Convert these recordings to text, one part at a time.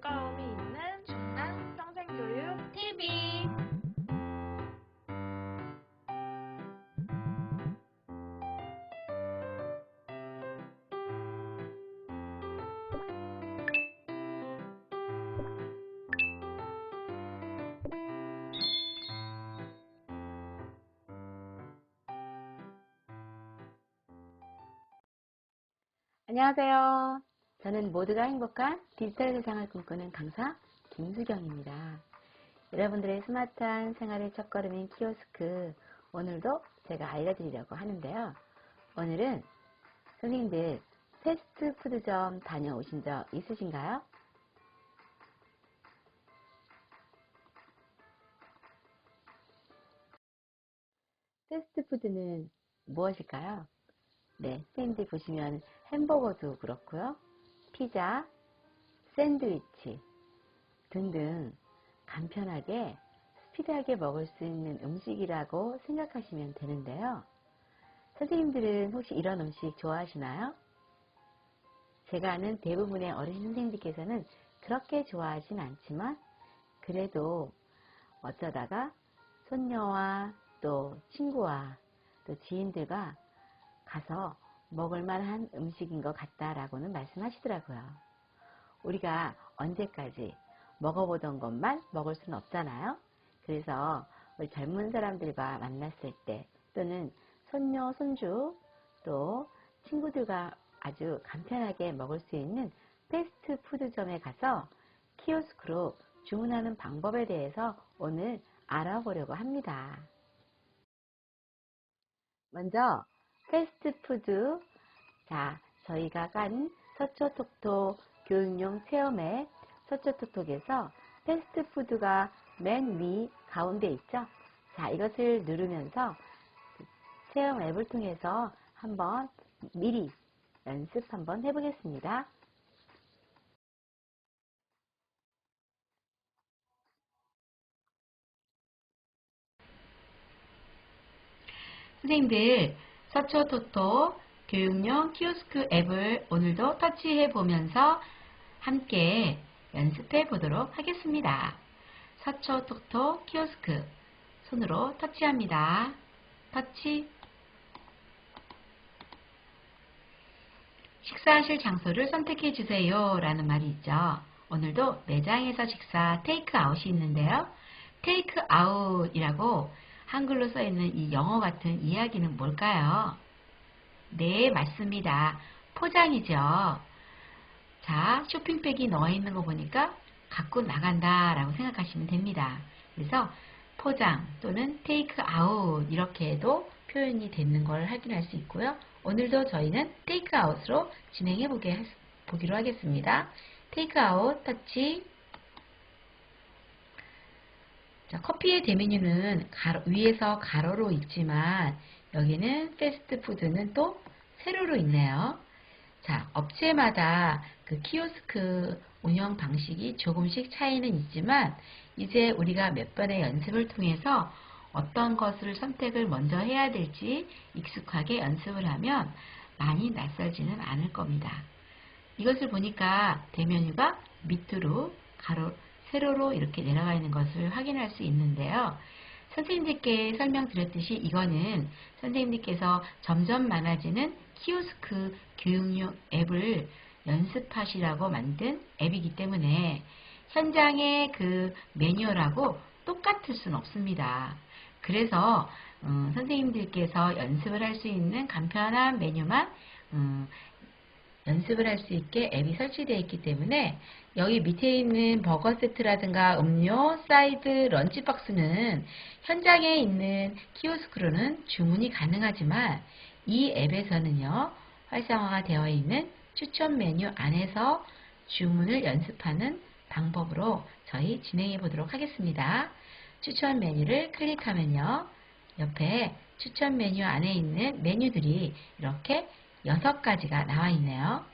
즐거움이 있는 중간 평생교육 TV 안녕하세요. 저는 모두가 행복한 디지털 세상을 꿈꾸는 강사 김수경입니다. 여러분들의 스마트한 생활의 첫걸음인 키오스크 오늘도 제가 알려드리려고 하는데요. 오늘은 선생님들 패스트푸드점 다녀오신 적 있으신가요? 패스트푸드는 무엇일까요? 네, 선생님들 보시면 햄버거도 그렇고요. 피자, 샌드위치 등등 간편하게 스피드하게 먹을 수 있는 음식이라고 생각하시면 되는데요. 선생님들은 혹시 이런 음식 좋아하시나요? 제가 아는 대부분의 어르신 선생님들께서는 그렇게 좋아하진 않지만 그래도 어쩌다가 손녀와 또 친구와 또 지인들과 가서 먹을 만한 음식인 것 같다라고는 말씀하시더라고요. 우리가 언제까지 먹어보던 것만 먹을 수는 없잖아요. 그래서 우리 젊은 사람들과 만났을 때 또는 손녀, 손주 또 친구들과 아주 간편하게 먹을 수 있는 패스트푸드점에 가서 키오스크로 주문하는 방법에 대해서 오늘 알아보려고 합니다. 먼저 패스트푸드. 자 저희가 간 서초톡톡 교육용 체험앱 서초톡톡에서 패스트푸드가 맨 위 가운데 있죠? 자 이것을 누르면서 체험 앱을 통해서 한번 미리 연습 한번 해보겠습니다. 선생님들 서초토토 교육용 키오스크 앱을 오늘도 터치해 보면서 함께 연습해 보도록 하겠습니다. 서초토토 키오스크 손으로 터치합니다. 터치 식사하실 장소를 선택해 주세요 라는 말이 있죠. 오늘도 매장에서 식사 테이크아웃이 있는데요. 테이크아웃이라고 한글로 써 있는 이 영어 같은 이야기는 뭘까요? 네, 맞습니다. 포장이죠. 자, 쇼핑백이 넣어 있는 거 보니까 갖고 나간다 라고 생각하시면 됩니다. 그래서 포장 또는 테이크 아웃 이렇게 해도 표현이 되는 걸 확인할 수 있고요. 오늘도 저희는 테이크 아웃으로 진행해 보기로 하겠습니다. 테이크 아웃 터치 자, 커피의 대메뉴는 가로, 위에서 가로로 있지만 여기는 패스트푸드는 또 세로로 있네요. 자, 업체마다 그 키오스크 운영 방식이 조금씩 차이는 있지만 이제 우리가 몇 번의 연습을 통해서 어떤 것을 선택을 먼저 해야 될지 익숙하게 연습을 하면 많이 낯설지는 않을 겁니다. 이것을 보니까 대메뉴가 밑으로 가로 세로로 이렇게 내려가 있는 것을 확인할 수 있는데요. 선생님들께 설명드렸듯이 이거는 선생님들께서 점점 많아지는 키오스크 교육용 앱을 연습하시라고 만든 앱이기 때문에 현장의 그 매뉴얼하고 똑같을 수는 없습니다. 그래서 음, 선생님들께서 연습을 할 수 있는 간편한 메뉴만 음, 연습을 할 수 있게 앱이 설치되어 있기 때문에 여기 밑에 있는 버거 세트라든가 음료, 사이드, 런치박스는 현장에 있는 키오스크로는 주문이 가능하지만 이 앱에서는요 활성화가 되어 있는 추천 메뉴 안에서 주문을 연습하는 방법으로 저희 진행해 보도록 하겠습니다. 추천 메뉴를 클릭하면요 옆에 추천 메뉴 안에 있는 메뉴들이 이렇게 여섯 가지가 나와 있네요.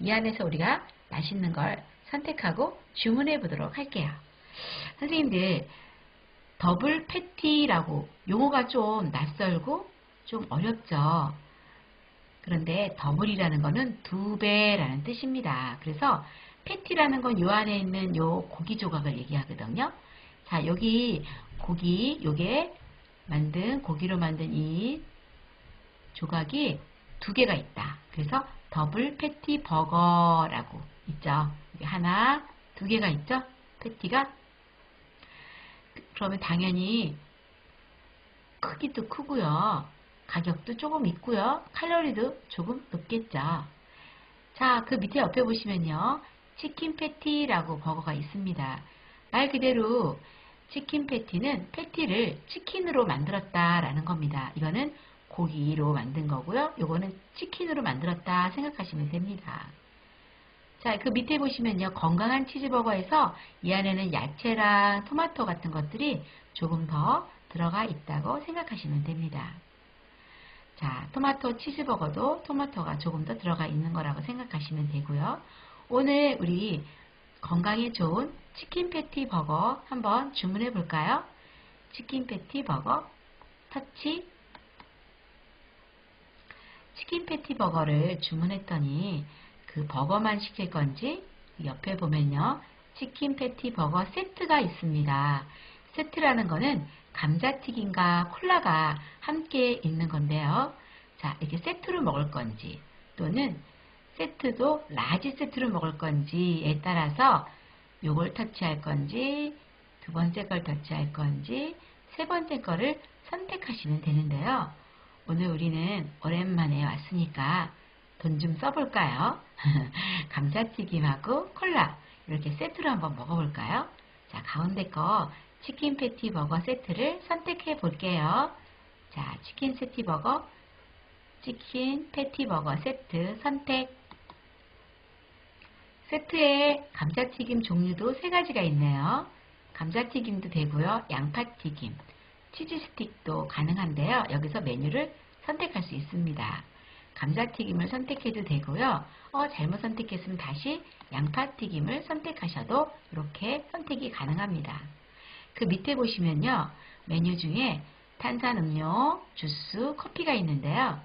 이 안에서 우리가 맛있는 걸 선택하고 주문해 보도록 할게요. 선생님들 더블 패티라고 용어가 좀 낯설고 좀 어렵죠. 그런데 더블이라는 것은 두 배라는 뜻입니다. 그래서 패티라는 건 요 안에 있는 요 고기 조각을 얘기하거든요. 자, 여기 고기, 요게 만든, 고기로 만든 이 조각이 두 개가 있다. 그래서 더블 패티 버거라고 있죠. 하나, 두 개가 있죠. 패티가. 그러면 당연히 크기도 크고요. 가격도 조금 있고요. 칼로리도 조금 높겠죠. 자, 그 밑에 옆에 보시면요. 치킨 패티라고 버거가 있습니다. 말 그대로 치킨 패티는 패티를 치킨으로 만들었다라는 겁니다. 이거는 고기로 만든 거고요. 요거는 치킨으로 만들었다 생각하시면 됩니다. 자, 그 밑에 보시면요. 건강한 치즈버거에서 이 안에는 야채랑 토마토 같은 것들이 조금 더 들어가 있다고 생각하시면 됩니다. 자, 토마토 치즈버거도 토마토가 조금 더 들어가 있는 거라고 생각하시면 되고요. 오늘 우리 건강에 좋은 치킨 패티 버거 한번 주문해 볼까요? 치킨 패티 버거 터치 치킨 패티 버거를 주문했더니 그 버거만 시킬 건지 옆에 보면요. 치킨 패티 버거 세트가 있습니다. 세트라는 거는 감자튀김과 콜라가 함께 있는 건데요. 자, 이렇게 세트로 먹을 건지 또는 세트도 라지 세트로 먹을 건지에 따라서 요걸 터치할 건지 두 번째 걸 터치할 건지 세 번째 거를 선택하시면 되는데요. 오늘 우리는 오랜만에 왔으니까 돈 좀 써볼까요? 감자튀김하고 콜라 이렇게 세트로 한번 먹어볼까요? 자, 가운데 거 치킨 패티 버거 세트를 선택해 볼게요. 자, 치킨 세티 버거, 치킨 패티 버거 세트 선택. 세트에 감자튀김 종류도 세 가지가 있네요. 감자튀김도 되고요. 양파튀김, 치즈 스틱도 가능한데요. 여기서 메뉴를 선택할 수 있습니다. 감자튀김을 선택해도 되고요. 어, 잘못 선택했으면 다시 양파튀김을 선택하셔도 이렇게 선택이 가능합니다. 그 밑에 보시면요. 메뉴 중에 탄산음료, 주스, 커피가 있는데요.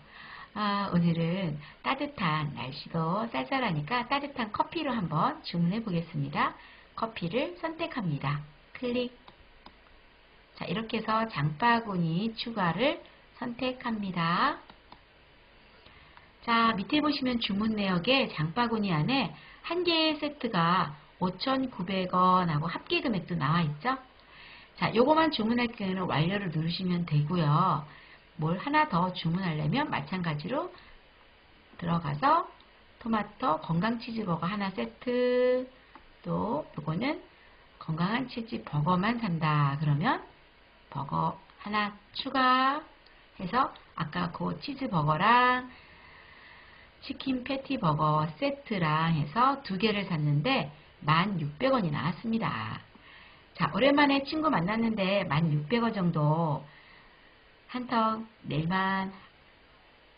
아, 오늘은 따뜻한 날씨도 쌀쌀하니까 따뜻한 커피로 한번 주문해 보겠습니다. 커피를 선택합니다. 클릭. 자, 이렇게 해서 장바구니 추가를 선택합니다. 자, 밑에 보시면 주문 내역에 장바구니 안에 한 개의 세트가 5,900원하고 합계 금액도 나와 있죠? 자, 요거만 주문할 경우는 완료를 누르시면 되고요. 뭘 하나 더 주문하려면 마찬가지로 들어가서 토마토 건강 치즈버거 하나 세트 또 요거는 건강한 치즈 버거만 산다 그러면 버거 하나 추가해서 아까 그 치즈 버거랑 치킨 패티 버거 세트랑 해서 두 개를 샀는데 1,600원이 나왔습니다. 자, 오랜만에 친구 만났는데 1,600원 정도 한턱 낼만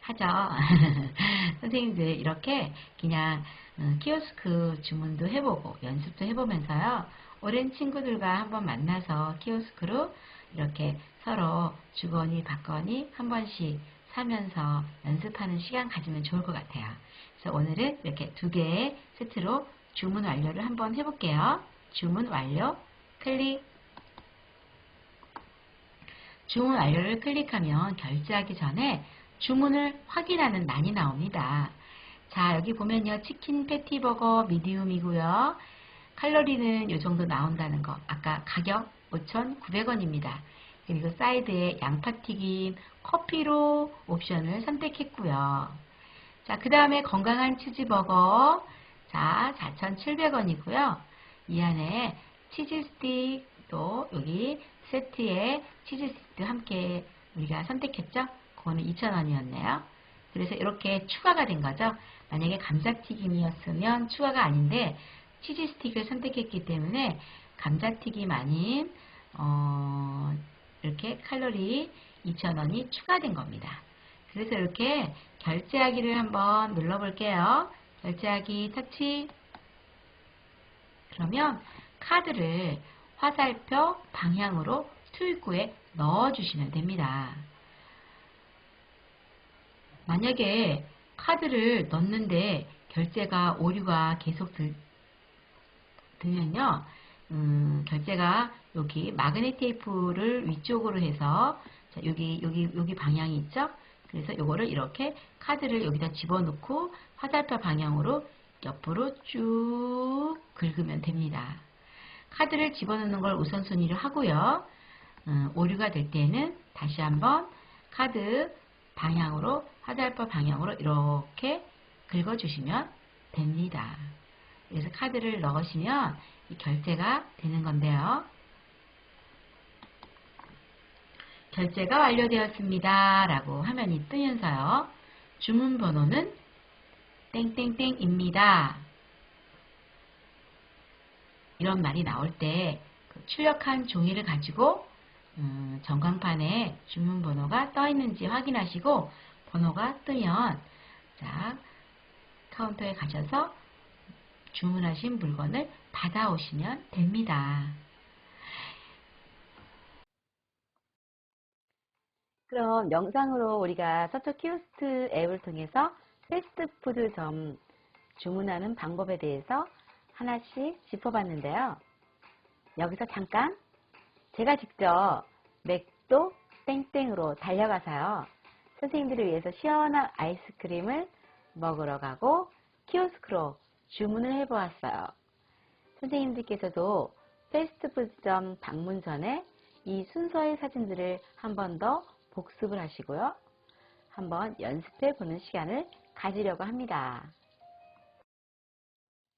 하죠. 선생님들 이렇게 그냥 어, 키오스크 주문도 해보고 연습도 해보면서요. 오랜 친구들과 한번 만나서 키오스크로 이렇게 서로 주거니 받거니 한 번씩 사면서 연습하는 시간 가지면 좋을 것 같아요. 그래서 오늘은 이렇게 두 개의 세트로 주문 완료를 한번 해볼게요. 주문 완료 클릭 주문 완료를 클릭하면 결제하기 전에 주문을 확인하는 난이 나옵니다. 자, 여기 보면요. 치킨 패티버거 미디움이고요. 칼로리는 이 정도 나온다는 거. 아까 가격 5,900원입니다. 그리고 사이드에 양파튀김, 커피로 옵션을 선택했고요. 자, 그 다음에 건강한 치즈버거. 자, 4,700원이고요. 이 안에 치즈 스틱, 또 여기 세트에 치즈 스틱도 함께 우리가 선택했죠? 그거는 2,000원이었네요. 그래서 이렇게 추가가 된 거죠. 만약에 감자튀김이었으면 추가가 아닌데 치즈 스틱을 선택했기 때문에 감자튀김 아닌 어, 이렇게 칼로리 2,000원이 추가된 겁니다. 그래서 이렇게 결제하기를 한번 눌러볼게요. 결제하기 터치 그러면 카드를 화살표 방향으로 투입구에 넣어주시면 됩니다. 만약에 카드를 넣는데 결제가 오류가 계속 등은요, 음, 결제가 여기 마그넷 테이프를 위쪽으로 해서 자, 여기 여기 여기 방향이 있죠? 그래서 요거를 이렇게 카드를 여기다 집어넣고 화살표 방향으로 옆으로 쭉 긁으면 됩니다. 카드를 집어넣는 걸 우선순위로 하고요. 음, 오류가 될 때는 다시 한번 카드 방향으로 화살표 방향으로 이렇게 긁어주시면 됩니다. 그래서 카드를 넣으시면 이 결제가 되는 건데요. 결제가 완료되었습니다. 라고 화면이 뜨면서요. 주문 번호는 땡땡땡입니다. 이런 말이 나올 때그 출력한 종이를 가지고 음, 전광판에 주문 번호가 떠 있는지 확인하시고 번호가 뜨면 자 카운터에 가셔서 주문하신 물건을 받아오시면 됩니다. 그럼 영상으로 우리가 서초 키오스트 앱을 통해서 패스트푸드점 주문하는 방법에 대해서 하나씩 짚어봤는데요. 여기서 잠깐 제가 직접 맥도 땡땡으로 달려가서요. 선생님들을 위해서 시원한 아이스크림을 먹으러 가고 키오스크로 주문을 해보았어요. 선생님들께서도 패스트푸드점 방문 전에 이 순서의 사진들을 한 번 더 복습을 하시고요. 한번 연습해 보는 시간을 가지려고 합니다.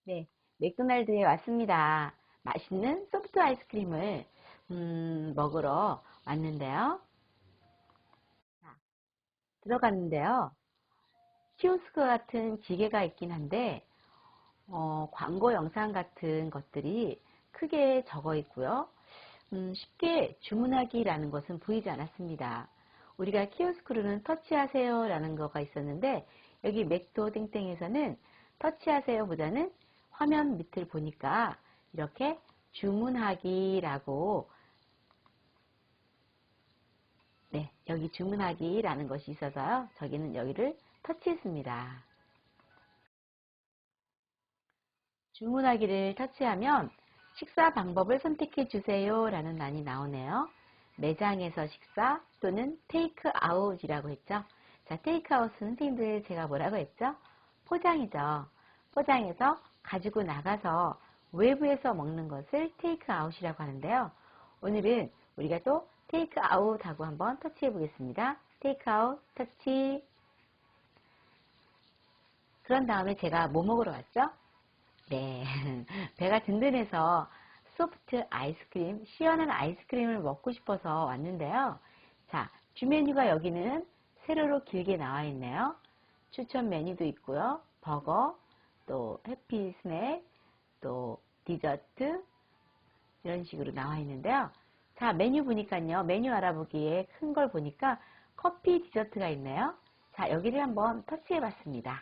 네, 맥도날드에 왔습니다. 맛있는 소프트 아이스크림을 음, 먹으러 왔는데요. 자, 들어갔는데요. 키오스크 같은 기계가 있긴 한데 어, 광고 영상 같은 것들이 크게 적어 있고요. 음, 쉽게 주문하기라는 것은 보이지 않았습니다. 우리가 키오스크로는 터치하세요 라는 거가 있었는데 여기 맥도 땡땡에서는 터치하세요 보다는 화면 밑을 보니까 이렇게 주문하기라고 네, 여기 주문하기라는 것이 있어서요. 저기는 여기를 터치했습니다. 주문하기를 터치하면 식사 방법을 선택해 주세요 라는 난이 나오네요. 매장에서 식사 또는 테이크 아웃이라고 했죠. 자, 테이크 아웃은 선생님들 제가 뭐라고 했죠? 포장이죠. 포장해서 가지고 나가서 외부에서 먹는 것을 테이크 아웃이라고 하는데요. 오늘은 우리가 또 테이크 아웃하고 한번 터치해 보겠습니다. 테이크 아웃, 터치. 그런 다음에 제가 뭐 먹으러 왔죠? 네. 배가 든든해서 소프트 아이스크림, 시원한 아이스크림을 먹고 싶어서 왔는데요. 자, 주 메뉴가 여기는 세로로 길게 나와 있네요. 추천 메뉴도 있고요. 버거, 또 해피 스낵, 또 디저트 이런 식으로 나와 있는데요. 자, 메뉴 보니까요. 메뉴 알아보기에 큰 걸 보니까 커피 디저트가 있네요. 자, 여기를 한번 터치해 봤습니다.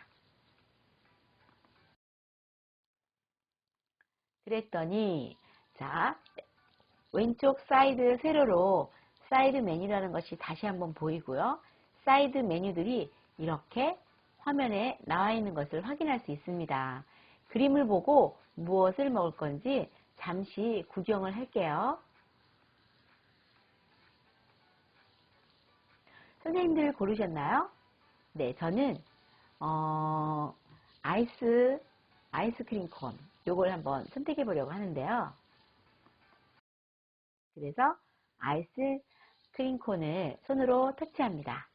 그랬더니 자, 왼쪽 사이드 세로로 사이드 메뉴라는 것이 다시 한번 보이고요. 사이드 메뉴들이 이렇게 화면에 나와 있는 것을 확인할 수 있습니다. 그림을 보고 무엇을 먹을 건지 잠시 구경을 할게요. 선생님들 고르셨나요? 네, 저는 어, 아이스 아이스크림 콘 요걸 한번 선택해 보려고 하는데요. 그래서 아이스크림 콘을 손으로 터치합니다.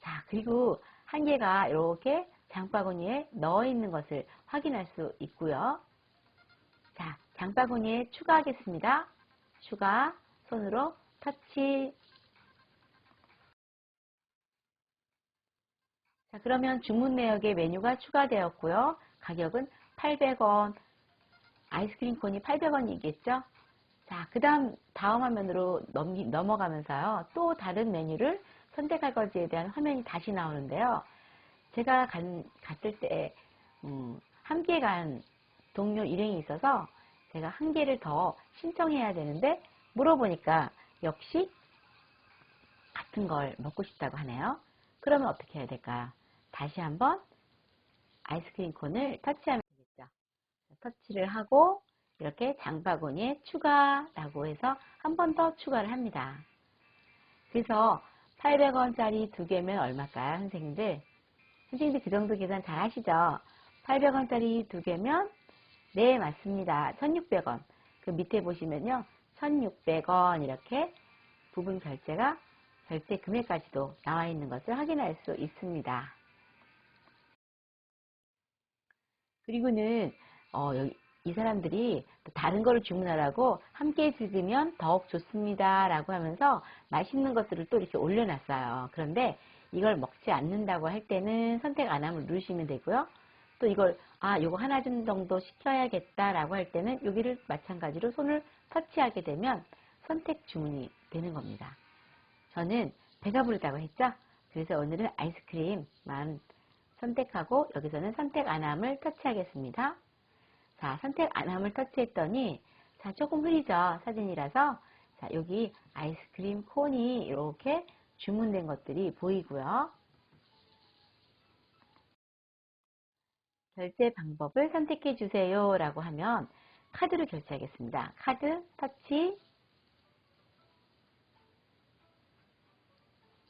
자, 그리고 한 개가 이렇게 장바구니에 넣어 있는 것을 확인할 수 있고요. 자, 장바구니에 추가하겠습니다. 추가, 손으로 터치. 자, 그러면 주문 내역에 메뉴가 추가되었고요. 가격은 800원. 아이스크림 콘이 800원이겠죠? 자, 그 다음, 다음 화면으로 넘기, 넘어가면서요. 또 다른 메뉴를 선택할 것에 대한 화면이 다시 나오는데요. 제가 간, 갔을 때, 음, 함께 간 동료 일행이 있어서 제가 한 개를 더 신청해야 되는데, 물어보니까 역시 같은 걸 먹고 싶다고 하네요. 그러면 어떻게 해야 될까요? 다시 한번 아이스크림 콘을 터치하면. 터치를 하고 이렇게 장바구니에 추가라고 해서 한 번 더 추가를 합니다. 그래서 800원짜리 두 개면 얼마일까요, 선생님들? 선생님들 그 정도 계산 잘 하시죠? 800원짜리 두 개면 네, 맞습니다. 1600원. 그 밑에 보시면요. 1600원 이렇게 부분 결제가 결제 금액까지도 나와 있는 것을 확인할 수 있습니다. 그리고는 어, 이 사람들이 또 다른 거를 주문하라고 함께 즐기면 더욱 좋습니다. 라고 하면서 맛있는 것들을 또 이렇게 올려놨어요. 그런데 이걸 먹지 않는다고 할 때는 선택 안 함을 누르시면 되고요. 또 이걸 아 요거 하나 정도 시켜야겠다 라고 할 때는 여기를 마찬가지로 손을 터치하게 되면 선택 주문이 되는 겁니다. 저는 배가 부르다고 했죠? 그래서 오늘은 아이스크림만 선택하고 여기서는 선택 안 함을 터치하겠습니다. 자, 선택 안 함을 터치했더니 자, 조금 흐리죠? 사진이라서 자, 여기 아이스크림 콘이 이렇게 주문된 것들이 보이고요. 결제 방법을 선택해 주세요 라고 하면 카드로 결제하겠습니다. 카드 터치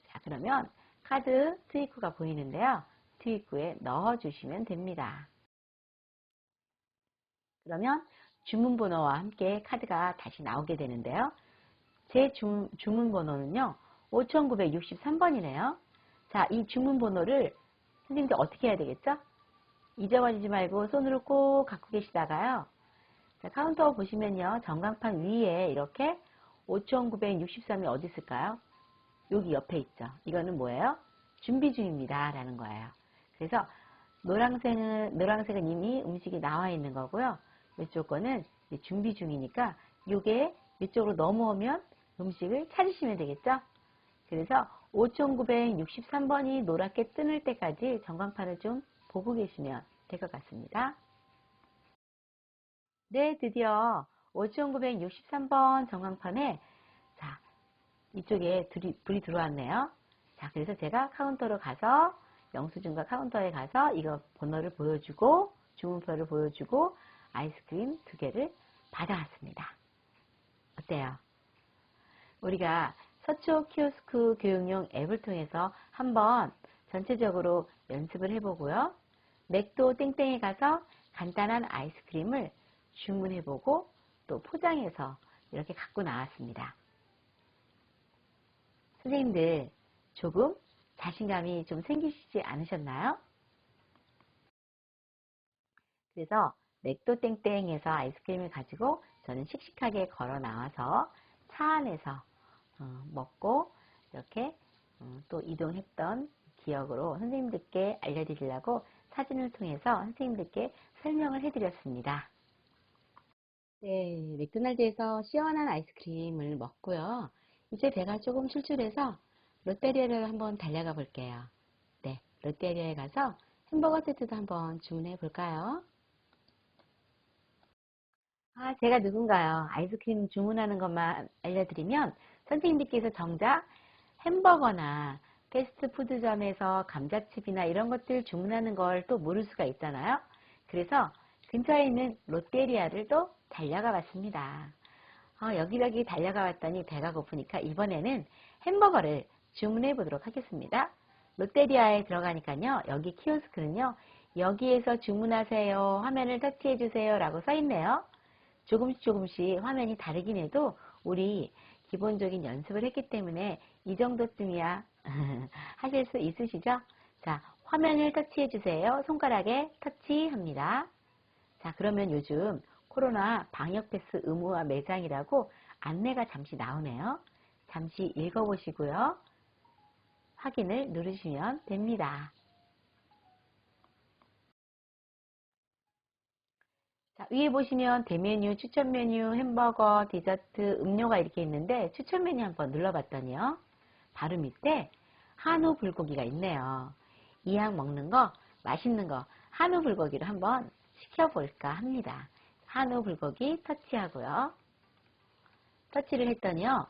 자 그러면 카드 트위크가 보이는데요. 트위크에 넣어 주시면 됩니다. 그러면 주문번호와 함께 카드가 다시 나오게 되는데요. 제 주, 주문번호는요. 5963번이네요. 자, 이 주문번호를 선생님들 어떻게 해야 되겠죠? 잊어버리지 말고 손으로 꼭 갖고 계시다가요. 자, 카운터 보시면요. 전광판 위에 이렇게 5963이 어디 있을까요? 여기 옆에 있죠. 이거는 뭐예요? 준비 중입니다. 라는 거예요. 그래서 노란색은, 노란색은 이미 음식이 나와 있는 거고요. 이쪽 거는 준비 중이니까 이게 이쪽으로 넘어오면 음식을 찾으시면 되겠죠? 그래서 5963번이 노랗게 뜨는 때까지 전광판을 좀 보고 계시면 될 것 같습니다. 네, 드디어 5963번 전광판에 자, 이쪽에 불이, 불이 들어왔네요. 자, 그래서 제가 카운터로 가서 영수증과 카운터에 가서 이거 번호를 보여주고 주문표를 보여주고 아이스크림 두 개를 받아왔습니다. 어때요? 우리가 서초 키오스크 교육용 앱을 통해서 한번 전체적으로 연습을 해보고요. 맥도 땡땡에 가서 간단한 아이스크림을 주문해보고 또 포장해서 이렇게 갖고 나왔습니다. 선생님들 조금 자신감이 좀 생기시지 않으셨나요? 그래서 맥도 땡땡에서 아이스크림을 가지고 저는 씩씩하게 걸어 나와서 차 안에서 어, 먹고 이렇게 어, 또 이동했던 기억으로 선생님들께 알려드리려고 사진을 통해서 선생님들께 설명을 해드렸습니다. 네, 맥도날드에서 시원한 아이스크림을 먹고요. 이제 배가 조금 출출해서 롯데리아를 한번 달려가 볼게요. 네, 롯데리아에 가서 햄버거 세트도 한번 주문해 볼까요? 아, 제가 누군가요? 아이스크림 주문하는 것만 알려드리면 선생님들께서 정작 햄버거나 패스트푸드점에서 감자칩이나 이런 것들 주문하는 걸 또 모를 수가 있잖아요. 그래서 근처에 있는 롯데리아를 또 달려가 봤습니다. 어, 여기저기 달려가 봤더니 배가 고프니까 이번에는 햄버거를 주문해 보도록 하겠습니다. 롯데리아에 들어가니까요. 여기 키오스크는요. 여기에서 주문하세요. 화면을 터치해 주세요. 라고 써 있네요. 조금씩 조금씩 화면이 다르긴 해도 우리 기본적인 연습을 했기 때문에 이 정도쯤이야 하실 수 있으시죠? 자, 화면을 터치해 주세요. 손가락에 터치합니다. 자, 그러면 요즘 코로나 방역 패스 의무화 매장이라고 안내가 잠시 나오네요. 잠시 읽어보시고요. 확인을 누르시면 됩니다. 자, 위에 보시면 대메뉴, 추천 메뉴, 햄버거, 디저트, 음료가 이렇게 있는데 추천 메뉴 한번 눌러봤더니요. 바로 밑에 한우 불고기가 있네요. 이왕 먹는 거, 맛있는 거 한우 불고기를 한번 시켜볼까 합니다. 한우 불고기 터치하고요. 터치를 했더니요.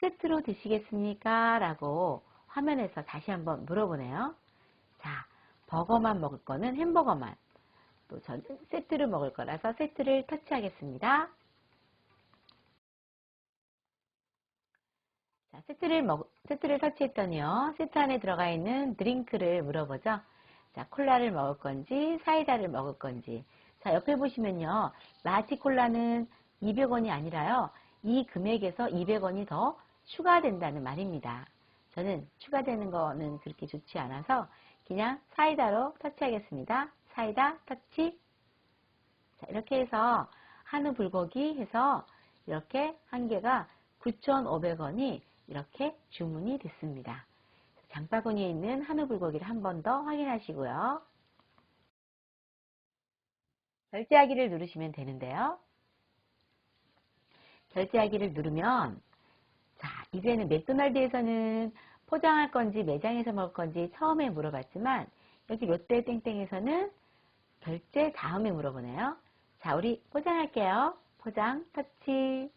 세트로 드시겠습니까? 라고 화면에서 다시 한번 물어보네요. 자, 버거만 먹을 거는 햄버거만, 또 저는 세트로 먹을 거라서 세트를 터치하겠습니다. 자, 세트를 먹, 세트를 터치했더니요. 세트 안에 들어가 있는 드링크를 물어보죠. 자, 콜라를 먹을 건지, 사이다를 먹을 건지. 자, 옆에 보시면요. 마치 콜라는 200원이 아니라요. 이 금액에서 200원이 더 추가된다는 말입니다. 저는 추가되는 거는 그렇게 좋지 않아서 그냥 사이다로 터치하겠습니다. 사이다 터치. 자, 이렇게 해서 한우 불고기 해서 이렇게 한 개가 9,500원이 이렇게 주문이 됐습니다. 장바구니에 있는 한우 불고기를 한 번 더 확인하시고요. 결제하기를 누르시면 되는데요. 결제하기를 누르면 자 이제는 맥도날드에서는 포장할 건지 매장에서 먹을 건지 처음에 물어봤지만 여기 롯데 땡땡에서는 결제 다음에 물어보네요. 자 우리 포장할게요. 포장 터치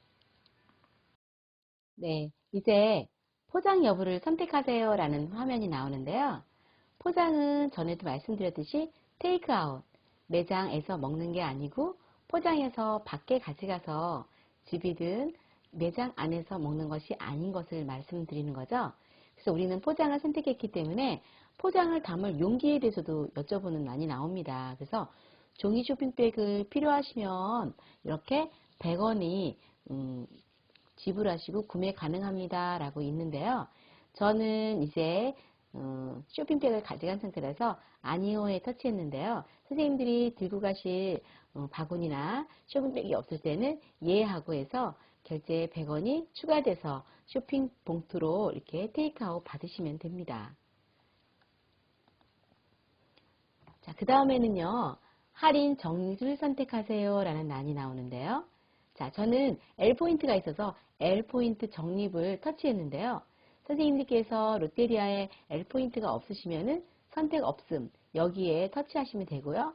네 이제 포장 여부를 선택하세요 라는 화면이 나오는데요. 포장은 전에도 말씀드렸듯이 테이크아웃 매장에서 먹는 게 아니고 포장해서 밖에 가져가서 집이든 매장 안에서 먹는 것이 아닌 것을 말씀드리는 거죠. 그래서 우리는 포장을 선택했기 때문에 포장을 담을 용기에 대해서도 여쭤보는 많이 나옵니다. 그래서 종이 쇼핑백을 필요하시면 이렇게 100원이 음, 지불하시고 구매 가능합니다. 라고 있는데요. 저는 이제 어, 쇼핑백을 가져간 상태라서 아니오에 터치했는데요. 선생님들이 들고 가실 어, 바구니나 쇼핑백이 없을 때는 예하고 해서 결제 100원이 추가돼서 쇼핑 봉투로 이렇게 테이크아웃 받으시면 됩니다. 자, 그 다음에는요. 할인 정리를 선택하세요 라는 란이 나오는데요. 자, 저는 L포인트가 있어서 L포인트 적립을 터치했는데요. 선생님들께서 롯데리아에 L포인트가 없으시면은 선택 없음 여기에 터치하시면 되고요.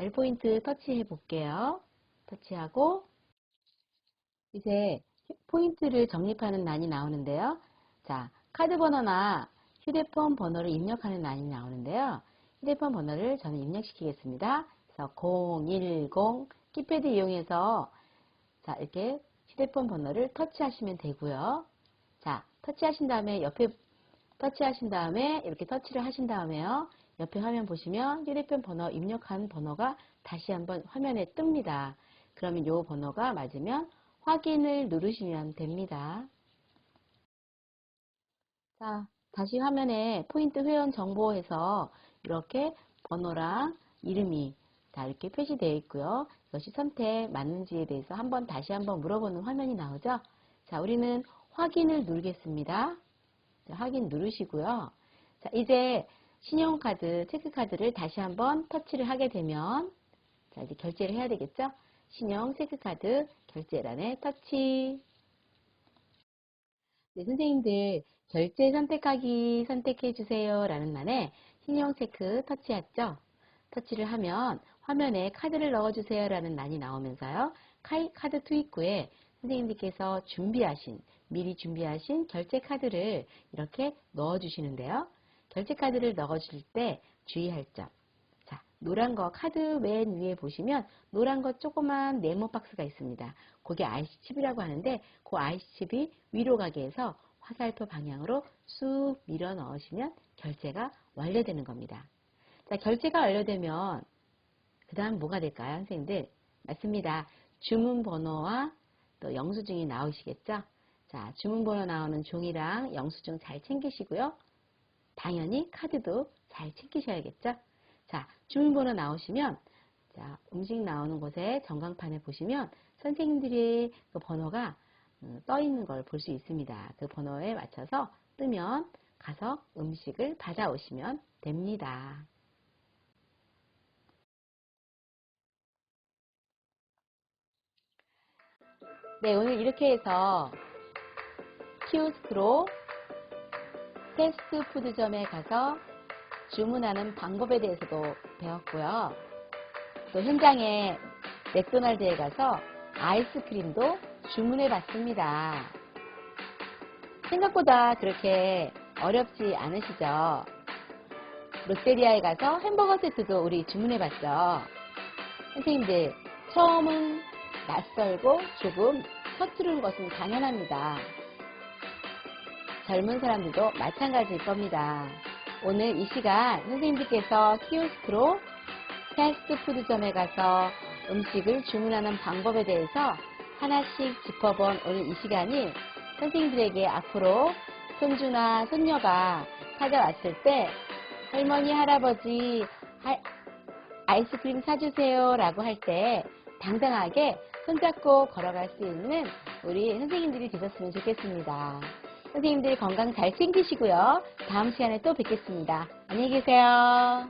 L포인트 터치해 볼게요. 터치하고 이제 포인트를 적립하는 란이 나오는데요. 자, 카드 번호나 휴대폰 번호를 입력하는 란이 나오는데요. 휴대폰 번호를 저는 입력시키겠습니다. 그래서 010 키패드 이용해서 자, 이렇게 휴대폰 번호를 터치하시면 되고요. 자, 터치하신 다음에 옆에 터치하신 다음에 이렇게 터치를 하신 다음에요. 옆에 화면 보시면 휴대폰 번호 입력한 번호가 다시 한번 화면에 뜹니다. 그러면 이 번호가 맞으면 확인을 누르시면 됩니다. 자, 다시 화면에 포인트 회원 정보에서 이렇게 번호랑 이름이 다 이렇게 표시되어 있고요. 이것이 선택 맞는지에 대해서 한번 다시 한번 물어보는 화면이 나오죠. 자, 우리는 확인을 누르겠습니다. 자, 확인 누르시고요. 자, 이제 신용카드, 체크카드를 다시 한번 터치를 하게 되면 자, 이제 결제를 해야 되겠죠? 신용, 체크카드, 결제란에 터치. 네, 선생님들 결제 선택하기 선택해 주세요 라는 말에 신용 체크 터치했죠? 터치를 하면 화면에 카드를 넣어주세요 라는 란이 나오면서요. 카드 투입구에 선생님들께서 준비하신, 미리 준비하신 결제 카드를 이렇게 넣어주시는데요. 결제 카드를 넣어줄 때 주의할 점. 자, 노란 거 카드 맨 위에 보시면 노란 거 조그만 네모 박스가 있습니다. 그게 IC 칩이라고 하는데 그 IC 칩이 위로 가게 해서 화살표 방향으로 쑥 밀어 넣으시면 결제가 완료되는 겁니다. 자, 결제가 완료되면 그 다음 뭐가 될까요, 선생님들? 맞습니다. 주문 번호와 또 영수증이 나오시겠죠? 자, 주문 번호 나오는 종이랑 영수증 잘 챙기시고요. 당연히 카드도 잘 챙기셔야겠죠? 자, 주문 번호 나오시면 자, 음식 나오는 곳에 전광판에 보시면 선생님들의 그 번호가 음, 떠 있는 걸 볼 수 있습니다. 그 번호에 맞춰서 뜨면 가서 음식을 받아오시면 됩니다. 네, 오늘 이렇게 해서 키오스크로 패스트푸드점에 가서 주문하는 방법에 대해서도 배웠고요. 또 현장에 맥도날드에 가서 아이스크림도 주문해 봤습니다. 생각보다 그렇게 어렵지 않으시죠? 롯데리아에 가서 햄버거 세트도 우리 주문해 봤죠. 선생님들, 처음은 낯설고 조금 서투른 것은 당연합니다. 젊은 사람들도 마찬가지일 겁니다. 오늘 이 시간 선생님들께서 키오스크로 패스트푸드점에 가서 음식을 주문하는 방법에 대해서 하나씩 짚어본 오늘 이 시간이 선생님들에게 앞으로 손주나 손녀가 찾아왔을 때 할머니, 할아버지, 하- 아이스크림 사주세요 라고 할 때 당당하게 손잡고 걸어갈 수 있는 우리 선생님들이 되셨으면 좋겠습니다. 선생님들 건강 잘 챙기시고요. 다음 시간에 또 뵙겠습니다. 안녕히 계세요.